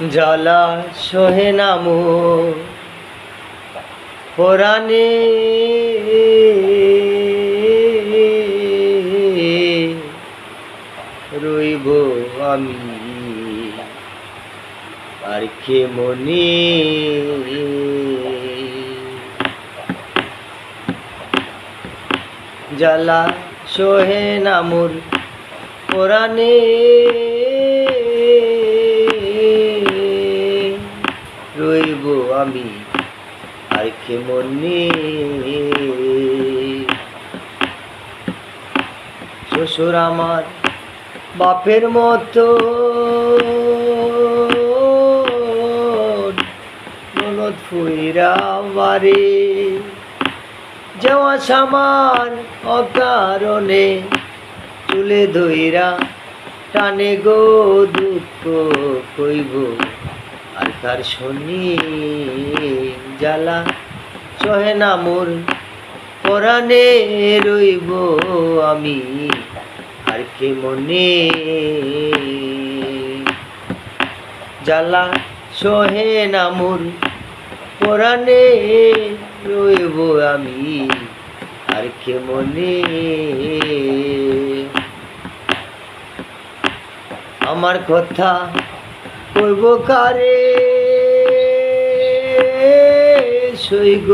জ্বালা সহে নামো পরাণে রইব আমি। আর কে মনে? জ্বালা সহে নামুর পরাণে রইব আমি মনে শ্বশুর আমার বাপের মতো। ননদ ফুইরা যাওয়া সামান অকারণে চুলে ধইরা টানে গো দুঃখ কইব। আর তার শনি জ্বালা সহে না মোর পরাণে রইব আমি, আর কে মনে? জ্বালা সহে না মোর পরাণে রইব আমি, আর কে মনে? আমার কথা কইব কারে? সইগ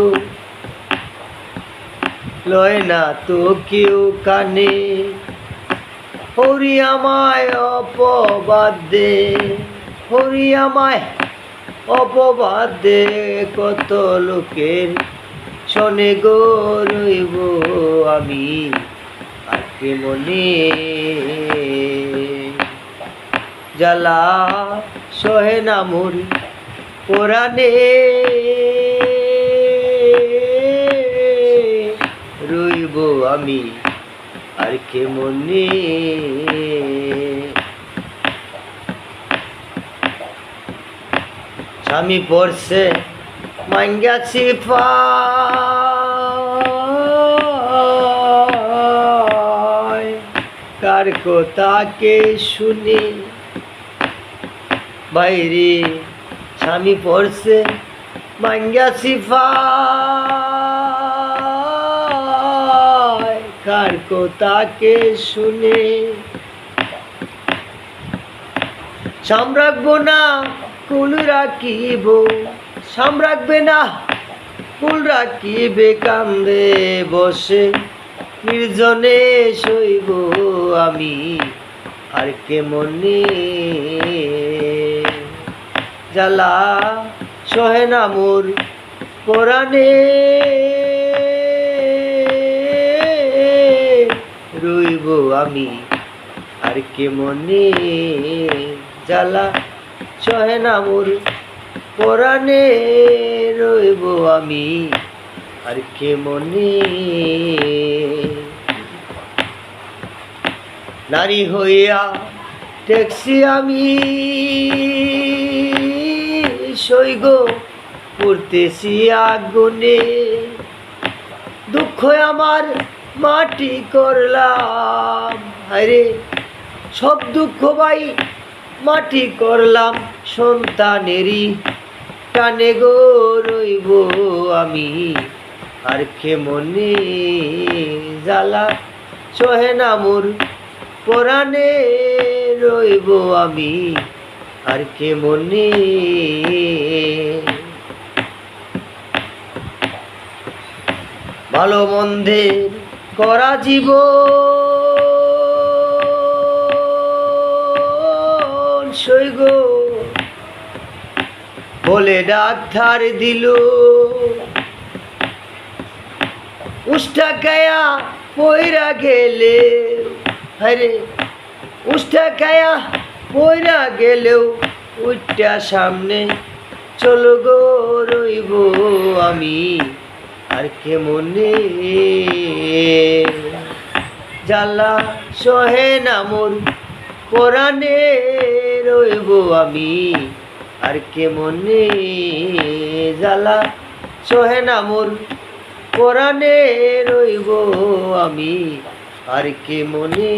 লয় না তো কেউ কানে। হরি আমায় অপবাদ দে। হরি আমায় অপবাদ দে। কত লোকের শোনে গো রইব আমি। আজকে মনে? জ্বালা সহে না নামুর কোরআনে রইব আমি আর কে মনে স্বামী পড়ছে মাঙ্গাছি পায় কার কথাকে শুনি? বাইরে স্বামী পড়ছে মাঙ্গাছি পায় কার কথাকে শুনে। সাম না, কুল রাখিব। সাম না, কুল রাখিবে, কান্দে বসে। নির্জনে শৈব আমি, আর কে মনে? জ্বালা সহে না মোর পরাণে। রইব আমি। আর কে মনে জ্বালা সহে না মোর? পরাণে রইব আমি। আর কে মনে নারী হইয়া ট্যাক্সি আমি। সৈগ পড়তেছি আগুনে। দুঃখ আমার মাটি করলাম। আরে সব দুঃখ ভাই মাটি করলাম সন্তানেরই। টানে গো রইব আমি, আর কে মনে জ্বালা সহে না মোর? পরাণে রইব আমি, আর কে মনে ভালো মন্দের করা জীব সৈগ। বলে ডাক্তার দিল। উষ্টা কায়া পয়রা গেলে আরে উষ্টা কায়া পয়রা গেলেও উঠটা সামনে চলো গো রইব আমি। আর কে মনে জ্বালা সহে না মোর পরাণে রইব আমি। আর কে মনে জ্বালা সহে না মোর পরাণে রইব আমি। আর কে মনে